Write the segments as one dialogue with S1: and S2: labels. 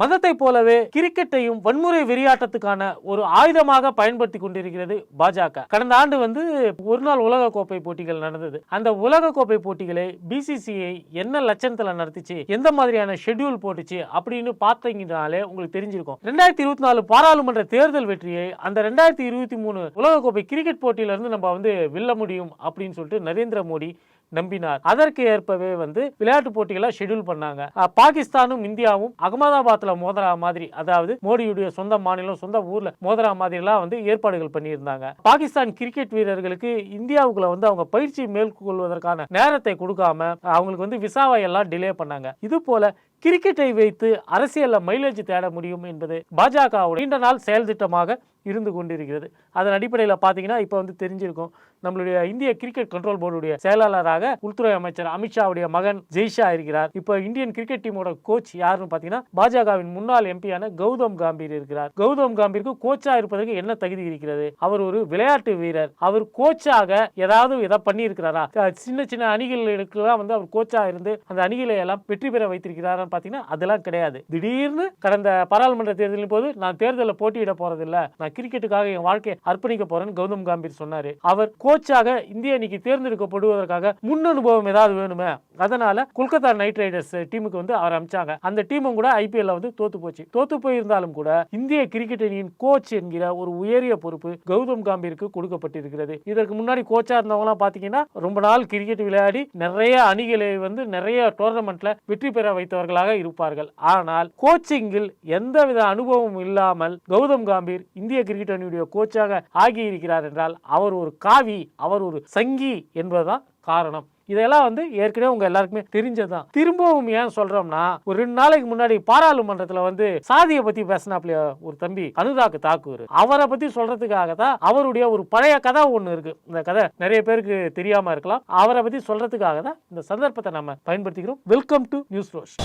S1: மதத்தை போலவே கிரிக்கெட்டையும் வன்முறை வெறியாட்டத்துக்கான ஒரு ஆயுதமாக பயன்படுத்தி கொண்டிருக்கிறது பாஜக. கடந்த ஆண்டு வந்து ஒரு நாள் உலக கோப்பை போட்டிகள் நடந்தது. அந்த உலக கோப்பை போட்டிகளை பிசிசிஐ என்ன லட்சணத்துல நடத்திச்சு எந்த மாதிரியான ஷெட்யூல் போட்டுச்சு அப்படின்னு பார்த்தீங்கனாலே உங்களுக்கு தெரிஞ்சிருக்கும். ரெண்டாயிரத்தி இருபத்தி நாலு பாராளுமன்ற தேர்தல் வெற்றியை அந்த ரெண்டாயிரத்தி இருபத்தி மூணு உலக கோப்பை கிரிக்கெட் போட்டியில இருந்து நம்ம வந்து வெல்ல முடியும் அப்படின்னு சொல்லிட்டு நரேந்திர மோடி நம்பினார். அதற்கு ஏற்பவே வந்து விளையாட்டு போட்டிகளை ஷெட்யூல் பண்ணாங்க. பாகிஸ்தானும் இந்தியாவும் அகமதாபாத்ல மோதரா மாதிரி அதாவது மோடியுடைய சொந்த மாநிலம் சொந்த ஊர்ல மோதரா மாதிரி எல்லாம் வந்து ஏற்பாடுகள் பண்ணியிருந்தாங்க. பாகிஸ்தான் கிரிக்கெட் வீரர்களுக்கு இந்தியாவுக்குள்ள வந்து அவங்க பயிற்சி மேற்கொள்வதற்கான நேரத்தை கொடுக்காம அவங்களுக்கு வந்து விசாவை எல்லாம் டிலே பண்ணாங்க. இது போல கிரிக்கெட்டை வைத்து அரசியல்ல மைலேஜ் தேட முடியும் என்பது பாஜகவுடைய நீண்ட நாள் செயல் திட்டமாக இருந்து கொண்டிருக்கிறது. அதன் அடிப்படையில் பார்த்தீங்கன்னா இப்போ வந்து தெரிஞ்சிருக்கும். நம்மளுடைய இந்திய கிரிக்கெட் கண்ட்ரோல் போர்டுடைய செயலாளராக உள்துறை அமைச்சர் அமித்ஷாவுடைய மகன் ஜெய்ஷா இருக்கிறார். இப்போ இந்தியன் கிரிக்கெட் டீமோட கோச் யாருன்னு பார்த்தீங்கன்னா பாஜகவின் முன்னாள் எம்பியான கௌதம் காம்பீர் இருக்கிறார். கௌதம் காம்பீருக்கு கோச்சா இருப்பதற்கு என்ன தகுதி இருக்கிறது? அவர் ஒரு விளையாட்டு வீரர். அவர் கோச்சாக ஏதாவது எதாவது பண்ணி இருக்கிறாரா சின்ன சின்ன அணிகளுக்கெல்லாம் வந்து அவர் கோச்சா இருந்து அந்த அணிகளை எல்லாம் வெற்றி பெற வைத்திருக்கிறாரான்னு பார்த்தீங்கன்னா அதெல்லாம் கிடையாது. திடீர்னு கடந்த பாராளுமன்ற தேர்தலின் போது நான் தேர்தலில் போட்டியிட போறதில்ல. நான் கிரிக்கெட்டுக்காக என் வாழ்க்கையை அர்ப்பணிக்க போறேன்னு கௌதம் காம்பீர் சொன்னாரு. அவர் கோச்சாக இந்திய அணிக்கு தேர்ந்தெடுக்கப்படுவதற்காக முன் அனுபவம் ஏதாவது வேணுமே? அதனால கொல்கத்தா நைட் ரைடர்ஸ் டீமுக்கு வந்து அவர் அமைச்சாங்க. அந்த டீமும் கூட ஐபிஎல்ல வந்து தோத்து போச்சு. தோத்து போயிருந்தாலும் கூட இந்திய கிரிக்கெட் அணியின் கோச் என்கிற ஒரு உயரிய பொறுப்பு கௌதம் காம்பீருக்கு கொடுக்கப்பட்டிருக்கிறது. இதற்கு முன்னாடி கோச்சா இருந்தவங்கலாம் பாத்தீங்கன்னா ரொம்ப நாள் கிரிக்கெட் விளையாடி நிறைய அணிகளை வந்து நிறைய டோர்னமெண்ட்ல வெற்றி பெற வைத்தவர்களாக இருப்பார்கள். ஆனால் கோச்சிங்கில் எந்தவித அனுபவமும் இல்லாமல் கௌதம் காம்பீர் இந்திய கிரிக்கெட் அணியுடைய கோச்சாக ஆகி இருக்கிறார் என்றால் அவர் ஒரு காவி. அவர் ஒரு சங்கி என்பதுதான் காரணம். இதெல்லாம் வந்து ஏற்கனவே உங்க எல்லாருக்குமே தெரிஞ்சதுதான். திரும்பவும் ஏன் சொல்றோம்னா ஒரு ரெண்டு நாளைக்கு முன்னாடி பாராளுமன்றத்துல வந்து சாதியை பத்தி பேசினாப்ல ஒரு தம்பி அனுராக் தாக்கூர். அவரை பத்தி சொல்றதுக்காக தான் அவருடைய ஒரு பழைய கதை ஒண்ணு இருக்கு. இந்த கதை நிறைய பேருக்கு தெரியாம இருக்கலாம். அவரை பத்தி சொல்றதுக்காக தான் இந்த சந்தர்ப்பத்தை நம்ம பயன்படுத்திக்கிறோம். வெல்கம் டு நியூஸ் ரோஷ்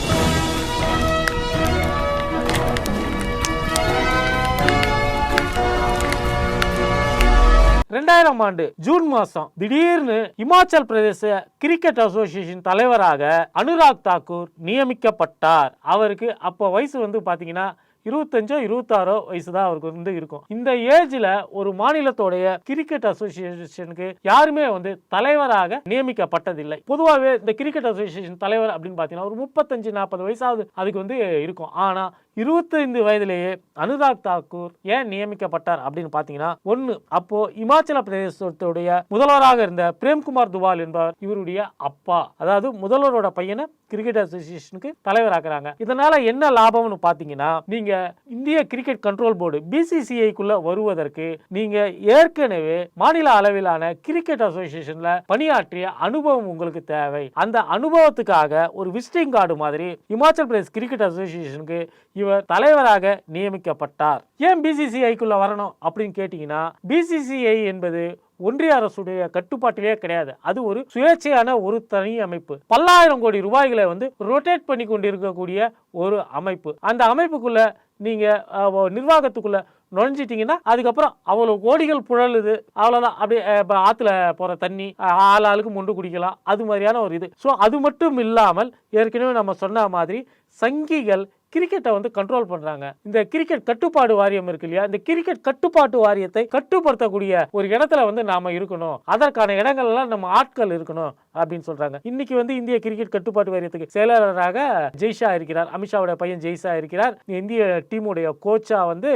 S1: ரெண்டாயிரம் ஆண்டு ஜூன் மாசம் திடீர்னு இமாச்சல் பிரதேச கிரிக்கெட் அசோசியேஷன் தலைவராக அனுராக் தாக்கூர் நியமிக்கப்பட்டார். அவருக்கு அப்போ வயசு வந்து பாத்தீங்கன்னா இருபத்தஞ்சோ இருபத்தாறோ வயசு தான் அவருக்கு வந்து இருக்கும். இந்த ஏஜ்ல ஒரு மாநிலத்தோடைய கிரிக்கெட் அசோசியேஷனுக்கு யாருமே வந்து தலைவராக நியமிக்கப்பட்டதில்லை. பொதுவாகவே இந்த கிரிக்கெட் அசோசியேஷன் தலைவர் அப்படின்னு பார்த்தீங்கன்னா ஒரு முப்பத்தஞ்சு நாற்பது வயசாவது அதுக்கு வந்து இருக்கும். ஆனா இருபத்தைந்து வயதிலேயே அனுராக் தாக்கூர் ஏன் நியமிக்கப்பட்டார் அப்படின்னு பார்த்தீங்கன்னா ஒன்று அப்போ இமாச்சல பிரதேசத்துடைய முதல்வராக இருந்த பிரேம்குமார் துவால் என்பவர் இவருடைய அப்பா. அதாவது முதல்வரோட பையனை கிரிக்கெட் அசோசியேஷனுக்கு தலைவராக்குறாங்க. இதனால என்ன லாபம்னு பார்த்தீங்கன்னா நீங்க இந்திய கிரிக்கெட் கண்ட்ரோல் போர்டு பிசிசிஐக்குள்ள வருவதற்கு நீங்க ஏற்கனவே மாநில அளவிலான கிரிக்கெட் அசோசியேஷன்ல பணியாற்றிய அனுபவம் உங்களுக்கு தேவை. அந்த அனுபவத்துக்காக ஒரு விசிட்டிங் கார்டு மாதிரி இமாச்சல் பிரதேஷ் கிரிக்கெட் அசோசியேஷனுக்கு இவர் தலைவராக நியமிக்கப்பட்டார். ஏன் பிசிசிஐக்குள்ள வரணும் அப்படின்னு கேட்டீங்கன்னா பிசிசிஐ என்பது ஒன்றிய அரசுடைய கட்டுப்பாட்டிலே கிடையாது. அது ஒரு சுயேட்சையான ஒரு தனி அமைப்பு. பல்லாயிரம் கோடி ரூபாய்களை வந்து ரொட்டேட் பண்ணி கொண்டிருக்கக்கூடிய ஒரு அமைப்பு. அந்த அமைப்புக்குள்ள நீங்க நிர்வாகத்துக்குள்ளே நிர்வாகத்துக்குள்ள நுழைஞ்சிட்டிங்கன்னா அதுக்கப்புறம் அவ்வளோ கோடிகள் புழலுது. அவ்வளோதான் அப்படியே இப்போ இப்ப ஆற்றுல போகிற தண்ணி ஆள் ஆளுக்கு முண்டு குடிக்கலாம். அது மாதிரியான ஒரு இது. ஸோ அது மட்டும் இல்லாமல் ஏற்கனவே நம்ம சொன்ன மாதிரி சங்கிகள் கிரிக்கெட்டை வந்து கண்ட்ரோல் பண்ணுறாங்க இந்த கிரிக்கெட் கட்டுப்பாடு வாரியம் இருக்கு இல்லையா? இந்த கிரிக்கெட் கட்டுப்பாட்டு வாரியத்தை கட்டுப்படுத்தக்கூடிய ஒரு இடத்துல வந்து நாம இருக்கணும். அதற்கான இடங்கள்லாம் நம்ம ஆட்கள் இருக்கணும் அப்படின்னு சொல்றாங்க. இன்னைக்கு வந்து இந்திய கிரிக்கெட் கட்டுப்பாட்டு வாரியத்துக்கு செயலாளராக ஜெய்ஷா இருக்கிறார். அமித்ஷாவோட பையன் ஜெய்ஷா இருக்கிறார். இந்திய டீமுடைய கோச்சா வந்து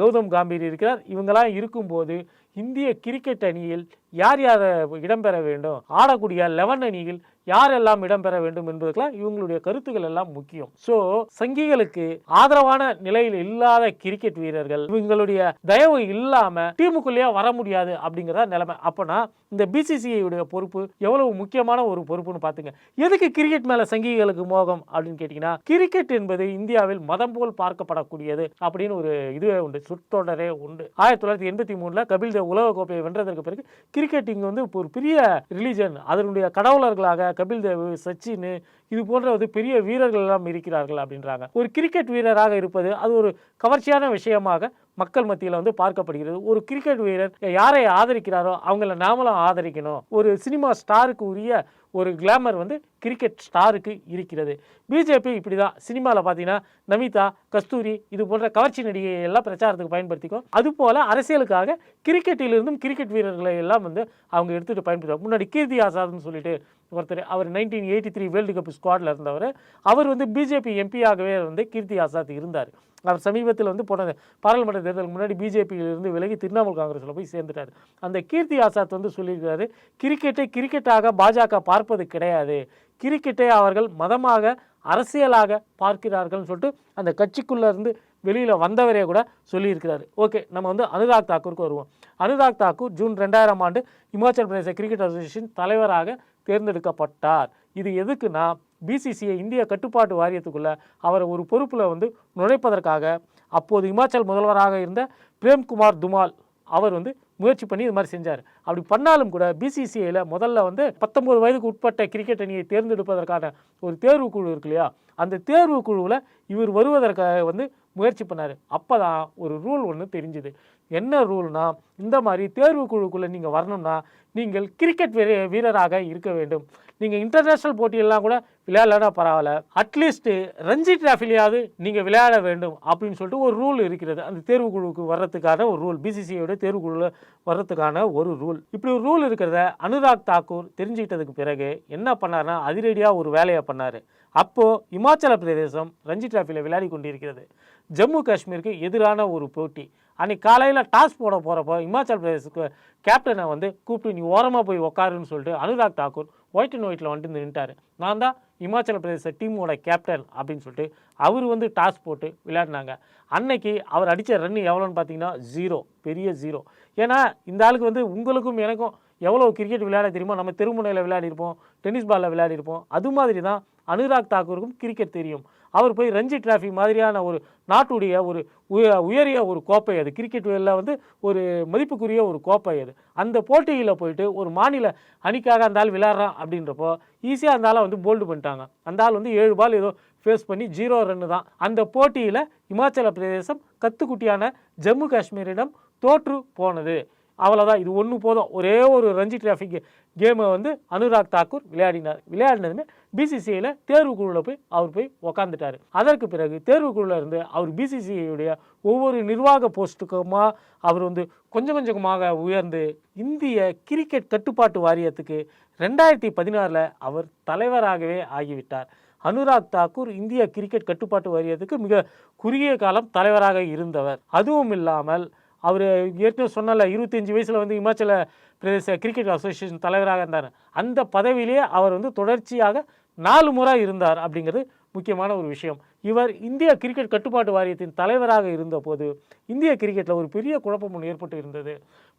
S1: கௌதம் காம்பீர் இருக்கிறார். இவங்கெல்லாம் இருக்கும்போது இந்திய கிரிக்கெட் அணியில் யார் யார் இடம்பெற வேண்டும்? ஆடக்கூடிய லெவன் அணியில் யாரெல்லாம் இடம்பெற வேண்டும் என்பதற்கெல்லாம் இவங்களுடைய கருத்துக்கள் எல்லாம் முக்கியம். ஸோ சங்கிகளுக்கு ஆதரவான நிலையில் இல்லாத கிரிக்கெட் வீரர்கள் இவங்களுடைய தயவு இல்லாம டீமுக்குள்ளேயே வர முடியாது அப்படிங்கிறதா நிலைமை. அப்போனா இந்த பிசிசிஐடைய பொறுப்பு எவ்வளவு முக்கியமான ஒரு பொறுப்புன்னு பாத்துங்க. எதுக்கு கிரிக்கெட் மேல சங்கிகளுக்கு மோகம் அப்படின்னு கேட்டீங்கன்னா கிரிக்கெட் என்பது இந்தியாவில் மதம் போல் பார்க்கப்படக்கூடியது அப்படின்னு ஒரு இதுவே உண்டு சுற்றொடரே உண்டு. ஆயிரத்தி தொள்ளாயிரத்தி எண்பத்தி மூணுல கபில் தேவ் உலக கோப்பையை வென்றதற்கு பிறகு கிரிக்கெட் இங்க வந்து ஒரு பெரிய ரிலீஜன் அதனுடைய கடவுளர்களாக கபில் தேவ் சச்சின் இது போன்ற வந்து பெரிய வீரர்கள் எல்லாம் இருக்கிறார்கள் அப்படின்றாங்க. ஒரு கிரிக்கெட் வீரராக இருப்பது அது ஒரு கவர்ச்சியான விஷயமாக மக்கள் மத்தியில் வந்து பார்க்கப்படுகிறது. ஒரு கிரிக்கெட் வீரர் யாரை ஆதரிக்கிறாரோ அவங்கள நாமளும் ஆதரிக்கணும். ஒரு சினிமா ஸ்டாருக்கு உரிய ஒரு கிளாமர் வந்து கிரிக்கெட் ஸ்டாருக்கு இருக்கிறது. பிஜேபி இப்படி தான் சினிமாவில் பார்த்தீங்கன்னா நமிதா கஸ்தூரி இது போன்ற கவர்ச்சி நடிகை எல்லாம் பிரச்சாரத்துக்கு பயன்படுத்திக்கும். அதுபோல் அரசியலுக்காக கிரிக்கெட்டிலிருந்தும் கிரிக்கெட் வீரர்களை எல்லாம் வந்து அவங்க எடுத்துகிட்டு பயன்படுத்துவாங்க. முன்னாடி கீர்த்தி ஆசாத்னு சொல்லிட்டு ஒருத்தர் அவர் nineteen eighty three world cup ஸ்குவாடில் இருந்தவர். அவர் வந்து பிஜேபி எம்பியாகவே வந்து கீர்த்தி ஆசாத் இருந்தார். அவர் சமீபத்தில் வந்து போன பாராளுமன்ற தேர்தலுக்கு முன்னாடி பிஜேபியிலிருந்து விலகி திரிணாமுல் காங்கிரஸில் போய் சேர்ந்துட்டார். அந்த கீர்த்தி ஆசாத் வந்து சொல்லியிருக்கிறாரு கிரிக்கெட்டை கிரிக்கெட்டாக பாஜக பார்ப்பது கிடையாது. கிரிக்கெட்டை அவர்கள் மதமாக அரசியலாக பார்க்கிறார்கள்னு சொல்லிட்டு அந்த கட்சிக்குள்ளேருந்து வெளியில் வந்தவரே கூட சொல்லியிருக்கிறாரு. ஓகே நம்ம வந்து அனுராக் தாக்கூருக்கு வருவோம். அனுராக் தாக்கூர் ஜூன் ரெண்டாயிரம் ஆண்டு இமாச்சல் பிரதேச கிரிக்கெட் அசோசியேஷன் தலைவராக தேர்ந்தெடுக்கப்பட்டார். இது எதுக்குன்னா பிசிசிஐ இந்திய கட்டுப்பாட்டு வாரியத்துக்குள்ளே அவரை ஒரு பொறுப்பில் வந்து நுழைப்பதற்காக அப்போது இமாச்சல் முதல்வராக இருந்த பிரேம்குமார் துமால் அவர் வந்து முயற்சி பண்ணி இது மாதிரி செஞ்சார். அப்படி பண்ணாலும் கூட பிசிசிஐயில் முதல்ல வந்து பத்தொம்போது வயதுக்கு உட்பட்ட கிரிக்கெட் அணியை தேர்ந்தெடுப்பதற்கான ஒரு தேர்வு குழு இருக்கு இல்லையா? அந்த தேர்வு குழுவில் இவர் வருவதற்காக வந்து முயற்சி பண்ணார். அப்போ தான் ஒரு ரூல் ஒன்று தெரிஞ்சுது. என்ன ரூல்னா இந்த மாதிரி தேர்வு குழுக்குள்ளே நீங்கள் வரணும்னா நீங்கள் கிரிக்கெட் வீர வீரராக இருக்க வேண்டும். நீங்கள் இன்டர்நேஷ்னல் போட்டியெல்லாம் கூட விளையாடலன்னா பரவாயில்ல. அட்லீஸ்ட்டு ரஞ்சி டிராஃபிலையாவது நீங்கள் விளையாட வேண்டும் அப்படின்னு சொல்லிட்டு ஒரு ரூல் இருக்கிறது. அந்த தேர்வு குழுவுக்கு வர்றதுக்கான ஒரு ரூல் பிசிசிஐயோட தேர்வு குழுவில் வர்றதுக்கான ஒரு ரூல் இப்படி ஒரு ரூல் இருக்கிறத அனுராக் தாக்கூர் தெரிஞ்சுக்கிட்டதுக்கு பிறகு என்ன பண்ணார்னா அதிரடியாக ஒரு வேலையை பண்ணார். அப்போது இமாச்சல பிரதேசம் ரஞ்சி டிராஃபியில் விளையாடி கொண்டிருக்கிறது. ஜம்மு காஷ்மீருக்கு எதிரான ஒரு போட்டி. அன்றைக்கி காலையில் டாஸ் போட போகிறப்போ இமாச்சல் பிரதேசுக்கு கேப்டனை வந்து கூப்பிட்டு நீ ஓரமாக போய் உக்காருன்னு சொல்லிட்டு அனுராக் தாக்கூர் ஒயிட் அண்ட் ஒயிட்டில் வந்துட்டு நின்ட்டார் நான் தான் இமாச்சல பிரதேச டீமோட கேப்டன் அப்படின்னு சொல்லிட்டு அவர் வந்து டாஸ் போட்டு விளையாடினாங்க. அன்னைக்கு அவர் அடித்த ரன் எவ்வளோன்னு பார்த்தீங்கன்னா ஜீரோ பெரிய ஜீரோ ஏன்னா இந்த ஆளுக்கு வந்து உங்களுக்கும் எனக்கும் எவ்வளோ கிரிக்கெட் விளையாட தெரியுமோ நம்ம தெருமுனையில் விளையாடிருப்போம் டென்னிஸ் பாலில் விளையாடிருப்போம் அது மாதிரி தான் அனுராக் தாக்கூருக்கும் கிரிக்கெட் தெரியும். அவர் போய் ரஞ்சி டிராஃபி மாதிரியான ஒரு நாட்டுடைய ஒரு உய- உயரிய ஒரு கோப்பை அது. கிரிக்கெட் வேலில் வந்து ஒரு மதிப்புக்குரிய ஒரு கோப்பை அது. அந்த போட்டியில் போயிட்டு ஒரு மாநில அணிக்காக அந்த ஆள் விளையாடுறான் அப்படின்றப்போ ஈஸியாக அந்த ஆளை வந்து போல்டு பண்ணிட்டாங்க. அந்த ஆள் வந்து ஏழு பால் ஏதோ ஃபேஸ் பண்ணி ஜீரோ ரன்னு தான். அந்த போட்டியில் இமாச்சல பிரதேசம் கத்துக்குட்டியான ஜம்மு காஷ்மீரிடம் தோற்று போனது. அவ்வளோதான் இது ஒன்று போதும். ஒரே ஒரு ரஞ்சி டிராஃபிக் கேமை வந்து அனுராக் தாக்கூர் விளையாடினார். விளையாடினதுமே பிசிசிஐயில் தேர்வு குழுவில் போய் அவர் போய் உக்காந்துட்டார். அதற்கு பிறகு தேர்வு குழுவில் இருந்து அவர் பிசிசிஐயுடைய ஒவ்வொரு நிர்வாக போஸ்ட்டுக்குமா அவர் வந்து கொஞ்சம் கொஞ்சமாக உயர்ந்து இந்திய கிரிக்கெட் கட்டுப்பாட்டு வாரியத்துக்கு ரெண்டாயிரத்தி பதினாறில் அவர் தலைவராகவே ஆகிவிட்டார். அனுராக் தாக்கூர் இந்திய கிரிக்கெட் கட்டுப்பாட்டு வாரியத்துக்கு மிக குறுகிய காலம் தலைவராக இருந்தவர். அதுவும் இல்லாமல் அவர் ஏற்கனவே சொன்னல இருபத்தஞ்சி வயசில் வந்து இமாச்சல பிரதேச கிரிக்கெட் அசோசியேஷன் தலைவராக இருந்தார். அந்த பதவியிலேயே அவர் வந்து தொடர்ச்சியாக நாலு முறை இருந்தார் அப்படிங்கிறது முக்கியமான ஒரு விஷயம். இவர் இந்திய கிரிக்கெட் கட்டுப்பாட்டு வாரியத்தின் தலைவராக இருந்தபோது இந்திய கிரிக்கெட்டில் ஒரு பெரிய குழப்பம் ஒன்று ஏற்பட்டு இருந்தது.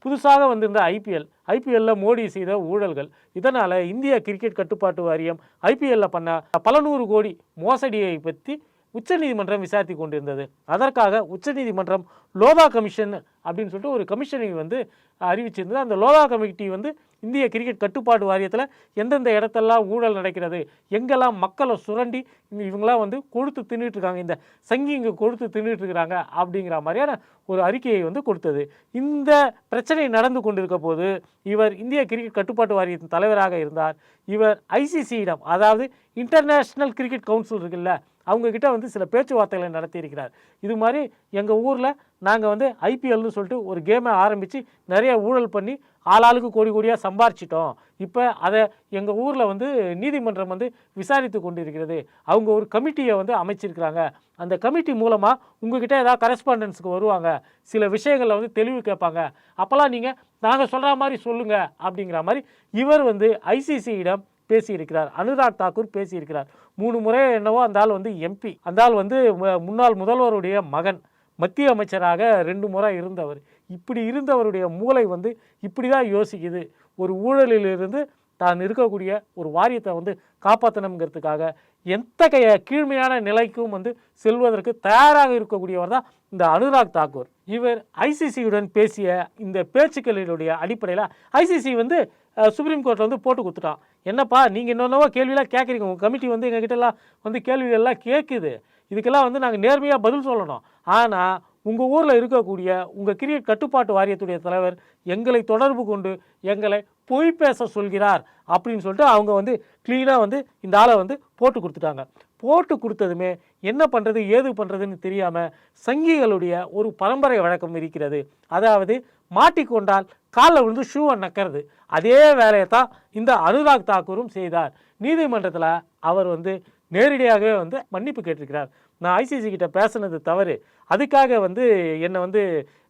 S1: புதுசாக வந்திருந்த ஐபிஎல் ஐபிஎல்லில் மோடி செய்த ஊழல்கள் இதனால் இந்திய கிரிக்கெட் கட்டுப்பாட்டு வாரியம் ஐபிஎல்லில் பண்ண பல நூறு கோடி மோசடியை பற்றி உச்சநீதிமன்றம் விசாரித்து கொண்டிருந்தது. அதற்காக உச்சநீதிமன்றம் லோதா கமிஷன் அப்படின்னு சொல்லிட்டு ஒரு கமிஷனை வந்து அறிவிச்சிருந்தது. அந்த லோதா கமிட்டி வந்து இந்திய கிரிக்கெட் கட்டுப்பாடு வாரியத்தில் எந்தெந்த இடத்தெல்லாம் ஊழல் நடக்கிறது எங்கெல்லாம் மக்களை சுரண்டி இவங்களாம் வந்து கொடுத்து தின்னுட்டு இருக்காங்க இந்த சங்கி இங்கே கொடுத்து தின்னுட்டு இருக்கிறாங்க அப்படிங்கிற மாதிரியான ஒரு அறிக்கையை வந்து கொடுத்தது. இந்த பிரச்சனை நடந்து கொண்டிருக்க போது இவர் இந்திய கிரிக்கெட் கட்டுப்பாட்டு வாரியத்தின் தலைவராக இருந்தார். இவர் ஐசிசியிடம் அதாவது இன்டர்நேஷ்னல் கிரிக்கெட் கவுன்சில் இருக்குல்ல அவங்கக்கிட்ட வந்து சில பேச்சுவார்த்தைகளை நடத்தியிருக்கிறார். இது மாதிரி எங்கள் ஊரில் நாங்கள் வந்து ஐபிஎல்னு சொல்லிட்டு ஒரு கேமை ஆரம்பித்து நிறைய ஊழல் பண்ணி ஆளாளுக்கு கோடி கோடியாக சம்பாரிச்சிட்டோம். இப்போ அதை எங்கள் ஊரில் வந்து நீதிமன்றம் வந்து விசாரித்து கொண்டிருக்கிறது. அவங்க ஒரு கமிட்டியை வந்து அமைச்சிருக்கிறாங்க. அந்த கமிட்டி மூலமாக உங்ககிட்ட ஏதாவது கரஸ்பாண்டன்ஸுக்கு வருவாங்க. சில விஷயங்களில் வந்து தெளிவு கேட்பாங்க. அப்போல்லாம் நீங்கள் நாங்கள் சொல்கிற மாதிரி சொல்லுங்கள் அப்படிங்கிற மாதிரி இவர் வந்து ஐசிசியிடம் பேசியிருக்கிறார். அனுராக் தாக்கூர் பேசியிருக்கிறார். மூணு முறை என்னவோ அந்த ஆள் வந்து எம்பி அந்த ஆள் வந்து முன்னாள் முதல்வருடைய மகன். மத்திய அமைச்சராக ரெண்டு முறை இருந்தவர். இப்படி இருந்தவருடைய மூளை வந்து இப்படி தான் யோசிக்குது. ஒரு ஊழலிலிருந்து தான் இருக்கக்கூடிய ஒரு வாரியத்தை வந்து காப்பாற்றணுங்கிறதுக்காக எத்தகைய கீழ்மையான நிலைக்கும் வந்து செல்வதற்கு தயாராக இருக்கக்கூடியவர் தான் இந்த அனுராக் தாக்கூர். இவர் ஐசிசியுடன் பேசிய இந்த பேச்சுக்களினுடைய அடிப்படையில் ஐசிசி வந்து சுப்ரீம் கோர்ட்டில் வந்து போட்டு கொடுத்துட்டான். என்னப்பா நீங்கள் இன்னொன்னவோ கேள்வியெல்லாம் கேட்குறீங்க. உங்கள் கமிட்டி வந்து எங்ககிட்ட எல்லாம் வந்து கேள்விகள்லாம் கேட்குது. இதுக்கெல்லாம் வந்து நாங்கள் நேர்மையாக பதில் சொல்லணும். ஆனால் உங்கள் ஊரில் இருக்கக்கூடிய உங்கள் கிரிக்கெட் கட்டுப்பாட்டு வாரியத்துடைய தலைவர் எங்களை தொடர்பு கொண்டு எங்களை பொய் பேச சொல்கிறார் அப்படின்னு சொல்லிட்டு அவங்க வந்து க்ளீனாக வந்து இந்த ஆளை வந்து போட்டு கொடுத்துட்டாங்க. போட்டு கொடுத்ததுமே என்ன பண்ணுறது ஏது பண்ணுறதுன்னு தெரியாமல் சங்கிகளுடைய ஒரு பரம்பரை வழக்கம் இருக்கிறது. அதாவது மாட்டிக்கொண்டால் காலில் விழுந்து ஷூவை நக்கிறது. அதே வேலையை தான் இந்த அனுராக் தாக்கூரும் செய்தார். நீதிமன்றத்தில் அவர் வந்து நேரடியாகவே வந்து மன்னிப்பு கேட்டிருக்கிறார். நான் ஐசிசி கிட்ட பேசுனது தவறு. அதுக்காக வந்து என்னை வந்து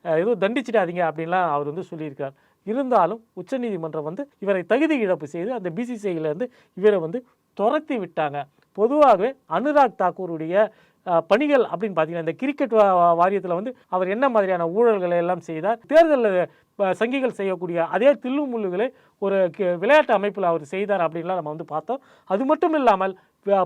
S1: எதுவும் தண்டிச்சிடாதீங்க அப்படின்லாம் அவர் வந்து சொல்லியிருக்கார். இருந்தாலும் உச்சநீதிமன்றம் வந்து இவரை தகுதி இழப்பு செய்து அந்த பிசிசிஐலேருந்து இவரை வந்து துரத்தி விட்டாங்க. பொதுவாகவே அனுராக் தாக்கூருடைய பணிகள் அப்படின்னு பார்த்தீங்கன்னா இந்த கிரிக்கெட் வாரியத்தில் வந்து அவர் என்ன மாதிரியான ஊழல்களை எல்லாம் செய்தார் தேர்தலில் சங்கிகள் செய்யக்கூடிய அதே தில்லு முள்ளுகளை ஒரு விளையாட்டு அமைப்பில் அவர் செய்தார் அப்படின்லாம் நம்ம வந்து பார்த்தோம். அது மட்டும் இல்லாமல்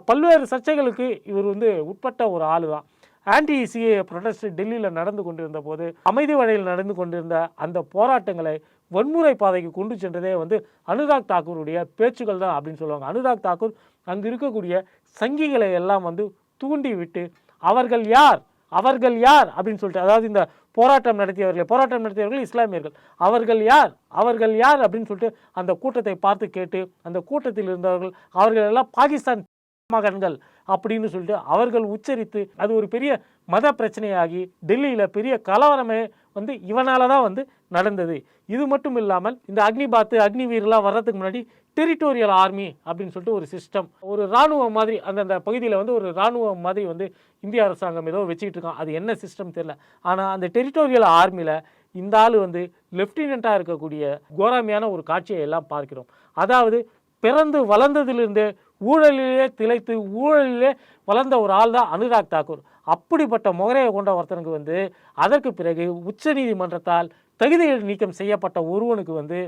S1: பல்வேறு சர்ச்சைகளுக்கு இவர் வந்து உட்பட்ட ஒரு ஆளு தான் ஆன்டி சிஏ ப்ரொடெஸ்ட் டெல்லியில் நடந்து கொண்டிருந்த போது அமைதி வழியில் நடந்து கொண்டிருந்த அந்த போராட்டங்களை வன்முறை பாதைக்கு கொண்டு சென்றதே வந்து அனுராக் தாக்கூருடைய பேச்சுகள் தான் அப்படின்னு சொல்லுவாங்க. அனுராக் தாக்கூர் அங்கு இருக்கக்கூடிய சங்கிகளை எல்லாம் வந்து தூண்டி விட்டு அவர்கள் யார்? அவர்கள் யார்? அப்படின்னு சொல்லிட்டு அதாவது இந்த போராட்டம் நடத்தியவர்கள் போராட்டம் நடத்தியவர்கள் இஸ்லாமியர்கள். அவர்கள் யார்? அவர்கள் யார்? அப்படின்னு சொல்லிட்டு அந்த கூட்டத்தை பார்த்து கேட்டு அந்த கூட்டத்தில் இருந்தவர்கள் அவர்கள் எல்லாம் பாகிஸ்தான் மகன்கள் அப்படின்னு சொல்லிட்டு அவர்கள் உச்சரித்து அது ஒரு பெரிய மத பிரச்சனையாகி டெல்லியில் பெரிய கலவரமே வந்து இவனால தான் வந்து நடந்தது. இது மட்டும் இல்லாமல் இந்த அக்னிபாத்து அக்னிவீர்லாம் வர்றதுக்கு முன்னாடி டெரிட்டோரியல் ஆர்மி அப்படின்னு சொல்லிட்டு ஒரு சிஸ்டம். ஒரு இராணுவம் மாதிரி அந்தந்த பகுதியில் வந்து ஒரு இராணுவம் மாதிரி வந்து இந்திய அரசாங்கம் ஏதோ வச்சுக்கிட்டு இருக்கான். அது என்ன சிஸ்டம் தெரியல. ஆனால் அந்த டெரிட்டோரியல் ஆர்மியில் இந்த ஆள் வந்து லெஃப்டினண்ட்டாக இருக்கக்கூடிய கோராமையான ஒரு காட்சியை எல்லாம் பார்க்கிறோம். அதாவது பிறந்து வளர்ந்ததிலிருந்து ஊழலிலே திளைத்து ஊழலிலே வளர்ந்த ஒரு ஆள் தான் அனுராக் தாக்கூர். அப்படிப்பட்ட முகரையை கொண்ட ஒருத்தனுக்கு வந்து அதற்கு பிறகு உச்சநீதிமன்றத்தால் தகுதி நீக்கம் செய்யப்பட்ட ஒருவனுக்கு வந்து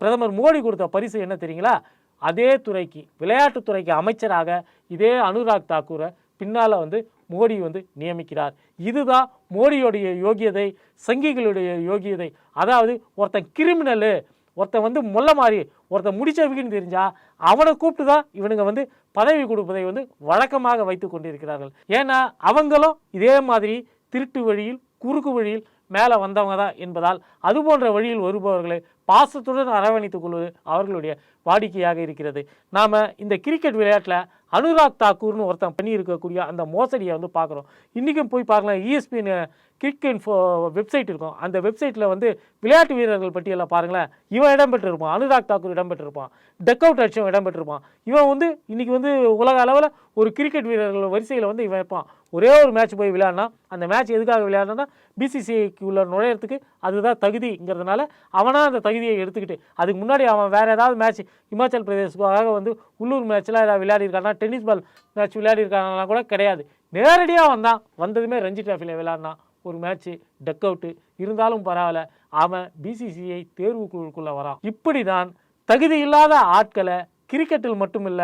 S1: பிரதமர் மோடி கொடுத்த பரிசு என்ன தெரியுங்களா? அதே துறைக்கு விளையாட்டுத்துறைக்கு அமைச்சராக இதே அனுராக் தாக்கூரை பின்னால் வந்து மோடி வந்து நியமிக்கிறார். இதுதான் மோடியுடைய யோகியதை சங்கிகளுடைய யோகியதை. அதாவது ஒருத்தன் கிரிமினலு ஒருத்தன் வந்து முல்லை மாதிரி ஒருத்தன் முடிச்சவிக்குன்னு தெரிஞ்சால் அவனை கூப்பிட்டு தான் இவனுங்க வந்து பதவி கொடுப்பதை வந்து வழக்கமாக வைத்து கொண்டிருக்கிறார்கள். ஏன்னா அவங்களும் இதே மாதிரி திருட்டு வழியில் குறுக்கு வழியில் மேலே வந்தவங்க தான் என்பதால் அது போன்ற வழியில் வருபவர்களை பாசத்துடன் அரவணைத்துக் கொள்வது அவர்களுடைய வாடிக்கையாக இருக்கிறது. நாம் இந்த கிரிக்கெட் விளையாட்டில் அனுராக் தாக்கூர்னு ஒருத்தன் பண்ணியிருக்கக்கூடிய அந்த மோசடியை வந்து பார்க்குறோம். இன்றைக்கும் போய் பார்க்கலாம் இஎஸ்பின்னு கிட்க் இன்ஃபோ வெப்சைட் இருக்கும். அந்த வெப்சைட்டில் வந்து விளையாட்டு வீரர்கள் பட்டியலில் பாருங்களேன். இவன் இடம்பெற்றிருப்பான். அனுராக் தாக்கூர் இடம்பெற்றிருப்பான். டக் அவுட் அடிச்சவன் இடம்பெற்றிருப்பான். இவன் வந்து இன்றைக்கி வந்து உலக அளவில் ஒரு கிரிக்கெட் வீரர்கள் வரிசையில் வந்து இவன் இருப்பான் ஒரே ஒரு மேட்ச் போய் விளையாடினா அந்த மேட்ச் எதுக்காக விளையாடினா பிசிசிஐக்கு உள்ள நுழையிறதுக்கு அதுதான் தகுதிங்கிறதுனால அவனாக அந்த தகுதியை எடுத்துக்கிட்டு அதுக்கு முன்னாடி அவன் வேறு ஏதாவது மேட்ச் இமாச்சல் பிரதேசுக்காக வந்து உள்ளூர் மேட்ச்லாம் ஏதாவது விளையாடிருக்கானா டென்னிஸ் பால் மேட்ச் விளையாடிருக்கானா கூட கிடையாது. நேரடியாக வந்தான். வந்ததுமே ரஞ்சி டிராஃபியில் விளையாடினான். ஒரு மேட்ச்சு டக் அவுட்டு இருந்தாலும் பரவாயில்ல. அவன் பிசிசிஐ தேர்வுக்குழுக்குள்ளே வரான். இப்படி தான் தகுதி இல்லாத ஆட்களை கிரிக்கெட்டில் மட்டுமில்ல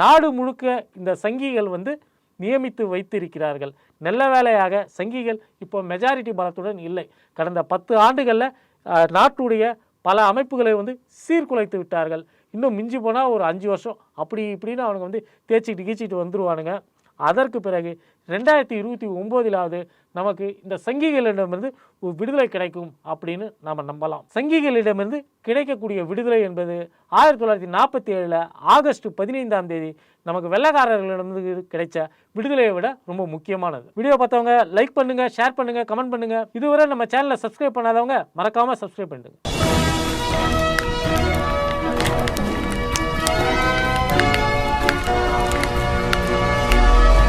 S1: நாடு முழுக்க இந்த சங்கிகள் வந்து நியமித்து வைத்திருக்கிறார்கள். நல்ல வேளையாக சங்கிகள் இப்போ மெஜாரிட்டி பலத்துடன் இல்லை. கடந்த பத்து ஆண்டுகளில் நாட்டுடைய பல அமைப்புகளை வந்து சீர்குலைத்து விட்டார்கள். இன்னும் மிஞ்சி போனால் ஒரு அஞ்சு வருஷம். அப்படி இப்படின்னு அவனுங்க வந்து தேய்ச்சிக்கிட்டு கீச்சிட்டு வந்துருவானுங்க. அதற்கு பிறகு ரெண்டாயிரத்தி இருபத்தி ஒம்போதிலாவது நமக்கு இந்த சங்கிகளிடமிருந்து ஒரு விடுதலை கிடைக்கும் அப்படின்னு நாம் நம்பலாம். சங்கிகளிடமிருந்து கிடைக்கக்கூடிய விடுதலை என்பது ஆயிரத்தி தொள்ளாயிரத்தி நாற்பத்தி ஏழில் ஆகஸ்ட் பதினைந்தாம் தேதி நமக்கு வெள்ளக்காரர்களிடமிருந்து கிடைச்ச விடுதலையை விட ரொம்ப முக்கியமானது. வீடியோ பார்த்தவங்க லைக் பண்ணுங்கள் ஷேர் பண்ணுங்கள் கமெண்ட் பண்ணுங்கள் இதுவரை நம்ம சேனலை சப்ஸ்கிரைப் பண்ணாதவங்க மறக்காமல் சப்ஸ்கிரைப் பண்ணுங்க